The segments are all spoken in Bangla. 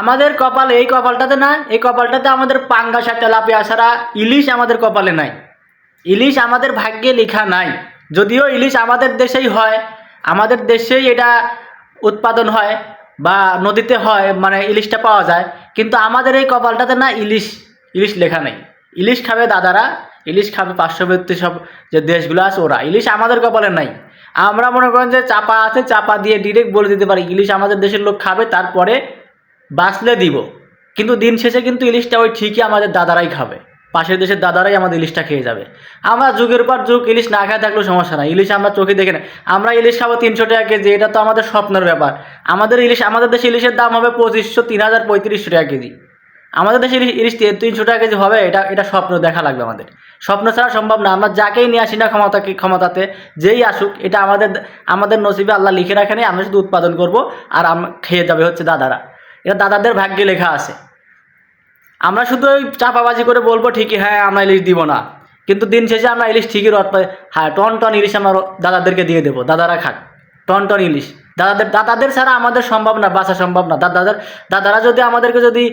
আমাদের কপাল, এই কপালটাতে না এই কপালটাতে আমাদের পাঙ্গাসা তেলাপিয়া ছাড়া ইলিশ আমাদের কপালে নাই। ইলিশ আমাদের ভাগ্যে লেখা নাই। যদিও ইলিশ আমাদের দেশেই হয়, আমাদের দেশেই এটা উৎপাদন হয় বা নদীতে হয় মানে ইলিশটা পাওয়া যায়, কিন্তু আমাদের এই কপালটাতে না ইলিশ ইলিশ লেখা নেই। ইলিশ খাবে দাদারা, ইলিশ খাবে পার্শ্ববর্তী সব যে দেশগুলো আছে ওরা। ইলিশ আমাদের কপালে নাই। আমরা মনে করেন যে চাপা আছে, চাপা দিয়ে ডিরেক্ট বলে দিতে পারি, ইলিশ আমাদের দেশের লোক খাবে, তারপরে বাঁচলে দিব। কিন্তু দিন শেষে কিন্তু ইলিশটা ওই ঠিকই আমাদের দাদারাই খাবে। পাশের দেশের দাদারাই আমাদের ইলিশটা খেয়ে যাবে। আমরা যুগের পর যুগ ইলিশ না খায় থাকলেও সমস্যা নাই। ইলিশ আমরা চোখে দেখে না আমরা ইলিশ খাব তিনশো টাকা কেজি, এটা তো আমাদের স্বপ্নের ব্যাপার। আমাদের ইলিশ, আমাদের দেশে ইলিশের দাম হবে পঁচিশশো, তিন হাজার, পঁয়ত্রিশশো টাকা কেজি। আমাদের দেশে ইলিশ ইলিশ তিনশো টাকা কেজি হবে, এটা এটা স্বপ্ন দেখা লাগবে আমাদের। স্বপ্ন ছাড়া সম্ভব না। আমরা যাকেই নিয়ে আসি না ক্ষমতা ক্ষমতাতে, যেই আসুক, এটা আমাদের আমাদের নসিবে আল্লাহ লিখে রাখেনি আমরা শুধু উৎপাদন করব আর খেয়ে যাবে হচ্ছে দাদারা। এটা দাদাদের ভাগ্যে লেখা আছে। আমরা শুধু ওই চাপাবাজি করে বলব, ঠিকই হ্যাঁ আমরা ইলিশ দিব না। কিন্তু দিন শেষে আমরা ইলিশ ঠিকই পাই। হ্যাঁ টন টন ইলিশ আমরা দাদাদেরকে দিয়ে দেবো। দাদারা খাক। টন টন ইলিশ। দাদাদের দাদাদের ছাড়া আমাদের সম্ভব না, বাঁচা সম্ভব না। দাদাদের, দাদারা যদি আমাদেরকে যদি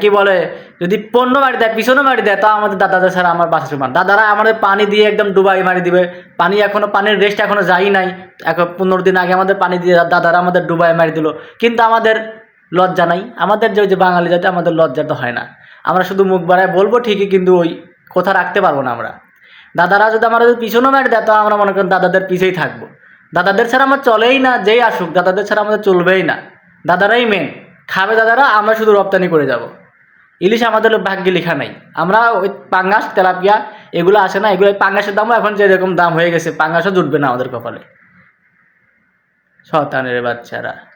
কি বলে, যদি পণ্য মারি দেয়, পিছনে মারি দেয় তা আমাদের দাদাদের ছাড়া আমার বাঁচা সম্ভব। দাদারা আমাদের পানি দিয়ে একদম ডুবাই মারি দিবে। পানি এখনও, পানির রেস্ট এখনও যাই নাই। এখন পনেরো দিন আগে আমাদের পানি দিয়ে দাদারা আমাদের ডুবাই মারি দিল। কিন্তু আমাদের লজ্জা নাই। আমাদের যে ওই যে বাঙালি জাতি, আমাদের লজ্জা তো হয় না। আমরা শুধু মুখ বাড়ায় বলব ঠিকই, কিন্তু ওই কথা রাখতে পারব না আমরা। দাদারা যদি আমরা যদি পিছনে মেরে দেয় তো আমরা মনে করেন দাদাদের পিছেই থাকব। দাদাদের ছাড়া আমার চলেই না, যেই আসুক, দাদাদের ছাড়া আমাদের চলবেই না। দাদারাই মেন খাবে দাদারা, আমরা শুধু রপ্তানি করে যাব। ইলিশ আমাদের ভাগ্যে লেখা নাই। আমরা ওই পাঙ্গাস, তেলাপিয়া, এগুলো আসে না, এগুলো পাঙ্গাসের দামও এখন যেরকম দাম হয়ে গেছে, পাঙ্গাসও জুটবে না আমাদের কপালে। শতানের বাচ্চারা।